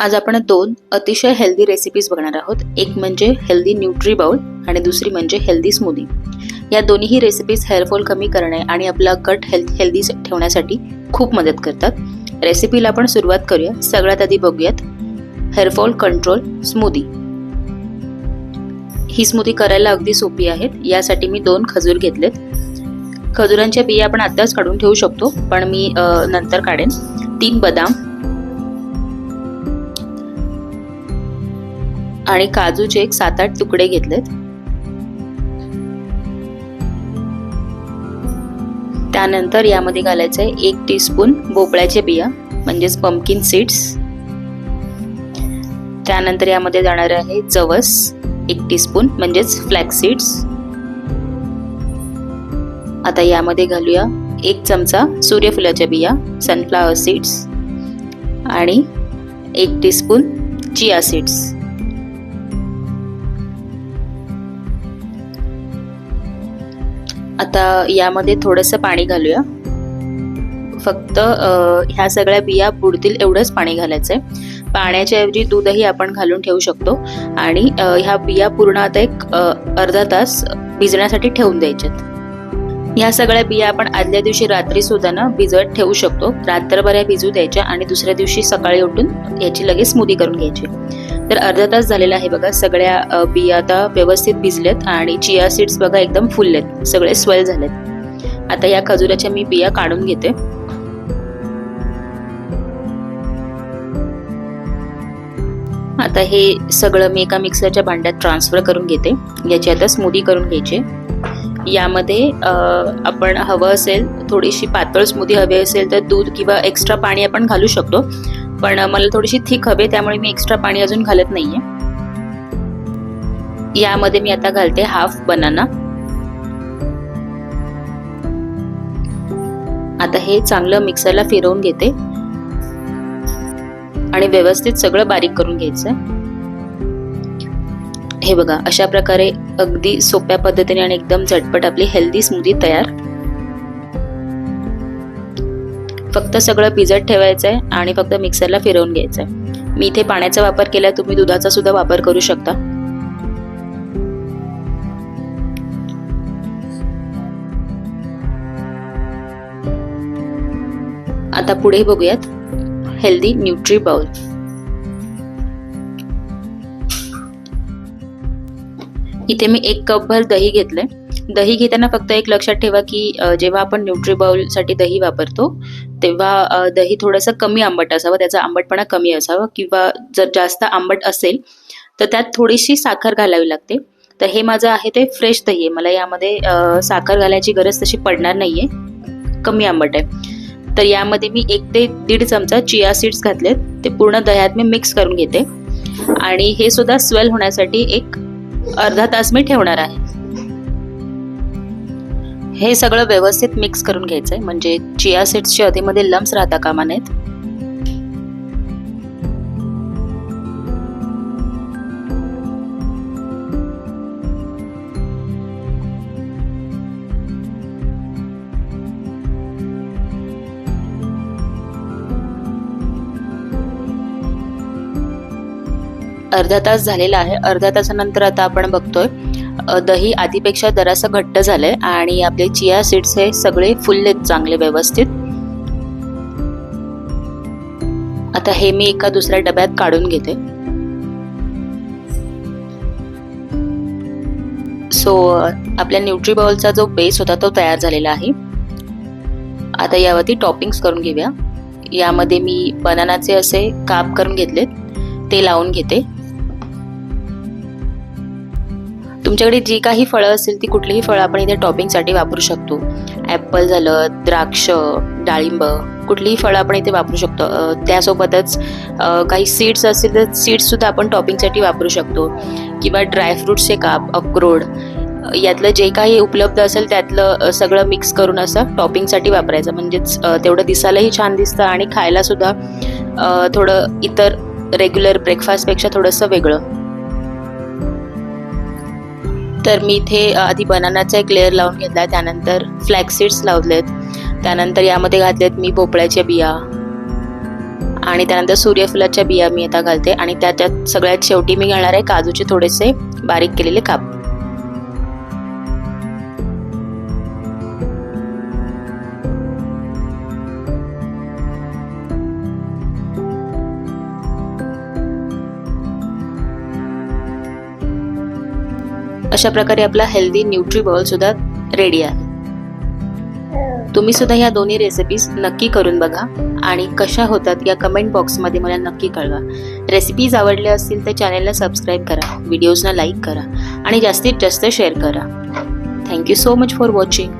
आज आपण दोन अतिशय हेल्दी रेसिपीज बघणार आहोत. एक म्हणजे हेल्दी न्यूट्री बाउल आणि दुसरी म्हणजे हेल्दी स्मूदी या दोन्हीही रेसिपीज हेअरफॉल कमी करणे आणि आपला गट हेल्थ हेल्दी ठेवण्यासाठी खूप मदत करतात. रेसिपीला आपण सुरुवात करूया. सगळ्यात आधी बघूयात. हेअरफॉल कंट्रोल स्मूदी ही स्मूदी करायला अगदी सोपी आहेत. यासाठी मी दोन खजूर घेतलेत. खजुरांच्या बिया आपण आत्ताच काढून ठेवू शकतो पण मी नंतर काढेन. तीन बदाम आणि काजूचे एक सात आठ तुकडे घेतलेत. त्यानंतर यामध्ये घालायचं आहे एक टीस्पून भोपळ्याच्या बिया म्हणजेच पम्पकिन सीड्स त्यानंतर यामध्ये जाणार आहे जवस एक टीस्पून म्हणजेच फ्लॅक्स सीड्स आता यामध्ये घालूया एक चमचा सूर्यफुलाच्या बिया सनफ्लावर सीड्स आणि एक टीस्पून चिया सीड्स आता यामध्ये थोडंसं पाणी घालूया. फक्त ह्या सगळ्या बिया बुडतील एवढंच पाणी घालायचंय. पाण्याच्या ऐवजी दूधही आपण घालून ठेवू शकतो आणि ह्या बिया पूर्ण आता एक अर्धा तास भिजण्यासाठी ठेवून द्यायच्यात. ह्या सगळ्या बिया आपण आदल्या दिवशी रात्री सुद्धा ना भिजत ठेवू शकतो. रात्रभर या भिजू द्यायच्या आणि दुसऱ्या दिवशी सकाळी उठून याची लगेच स्मूदी करून घ्यायची. तर अर्धा तास झालेला आहे बघा. सगळ्या बिया आता व्यवस्थित भिजलेत आणि चिया सीड्स बघा एकदम फुललेत सगळे स्वेल झालेत. आता या खजुराच्या मी बिया काढून घेते. आता हे सगळं मी एका मिक्सरच्या भांड्यात ट्रान्सफर करून घेते. याची आता स्मूदी करून घ्यायची. यामध्ये आपण हवं असेल थोडीशी पातळ स्मूदी हवी असेल तर दूध किंवा एक्स्ट्रा पाणी आपण घालू शकतो. पण मला थोडीशी थिक हवे त्यामुळे मी एक्स्ट्रा पाणी अजून घालत नाहीये. यामध्ये मी आता घालते हाफ बनाना. आता हे चांगलं मिक्सरला फिरवून घेते. आणि व्यवस्थित सगळं बारीक करून घ्यायचं हे बघा अशा प्रकारे अगदी सोप्या पद्धतीने आणि एकदम झटपट आपली हेल्दी स्मूदी तयार. फक्त सगळं भिजत ठेवायचं आहे आणि फक्त मिक्सरला फिरवून घ्यायचं आहे मी इथे पाण्याचा वापर केला तुम्ही दुधाचा सुद्धा वापर करू शकता. आता पुढे बघूयात. हेल्दी न्यूट्री बाउल इथे मी एक कप भर दही घेतलंय. दही घेताना फक्त एक लक्षात ठेवा की जेव्हा आपण न्यूट्रीबाऊलसाठी दही वापरतो तेव्हा दही थोडंसं कमी आंबट असावं त्याचा आंबटपणा कमी असावा किंवा जर जास्त आंबट असेल तर त्यात थोडीशी साखर घालावी लागते. तर हे माझं आहे ते फ्रेश दही आहे. मला यामध्ये साखर घालायची गरज तशी पडणार नाही आहे कमी आंबट आहे. तर यामध्ये मी एक ते दीड चमचा चिया सीड्स घातलेत. ते पूर्ण दह्यात मी मिक्स करून घेते. आणि हे सुद्धा स्वेल होण्यासाठी एक अर्धा तास मी ठेवणार आहे. हे सगळं व्यवस्थित मिक्स करून घ्यायचंय. म्हणजे चिया सीड्सच्या अधेमध्ये लम्स राहता कामा नयेत. अर्धा तास झालेला आहे. अर्ध्या तासानंतर आता आपण बघतोय दही आधीपेक्षा जरासं घट्ट झालं आहे आणि आपले चिया सीड्स हे सगळे फुललेत चांगले व्यवस्थित. आता हे मी एका दुसऱ्या डब्यात काढून घेते. सो आपल्या न्यूट्रीबॉलचा जो बेस होता तो तयार झालेला आहे. आता यावरती टॉपिंग्स करून घेऊया. यामध्ये मी बनानाचे असे काप करून घेतलेत. ते लावून घेते. तुमच्याकडे जी काही फळं असतील ती कुठलीही फळं आपण इथे टॉपिंगसाठी वापरू शकतो. ॲपल झालं द्राक्ष डाळिंब कुठलीही फळं आपण इथे वापरू शकतो. त्यासोबतच काही सीड्स असतील तर सीड्ससुद्धा आपण टॉपिंगसाठी वापरू शकतो. किंवा ड्रायफ्रूट्सचे काप अक्रोड यातलं जे काही उपलब्ध असेल त्यातलं सगळं मिक्स करून असं टॉपिंगसाठी वापरायचं. म्हणजेच तेवढं दिसायलाही छान दिसतं आणि खायलासुद्धा थोडं इतर रेग्युलर ब्रेकफास्टपेक्षा थोडंसं वेगळं. तर मी इथे आधी बनानाचा एक लेअर लावून घेतला त्यानंतर फ्लॅक्स सीड्स लावलेत. त्यानंतर यामध्ये घातलेत मी भोपळ्याच्या बिया. आणि त्यानंतर सूर्यफुलाच्या बिया मी आता घालते. आणि त्याच्यात सगळ्यात शेवटी मी घालणार आहे काजूचे थोडेसे बारीक केलेले काप. अशा प्रकारे आपला हेल्दी न्यूट्री बॉल सुद्धा रेडी आहे. तुम्ही सुद्धा या दोन्ही रेसिपीज नक्की करून बघा आणि कशा होतात या कमेंट बॉक्समध्ये मला नक्की कळवा. रेसिपीज आवडल्या असतील तर चॅनलला सबस्क्राईब करा व्हिडिओजना लाईक करा आणि जास्तीत जास्त शेअर करा. Thank you so much for watching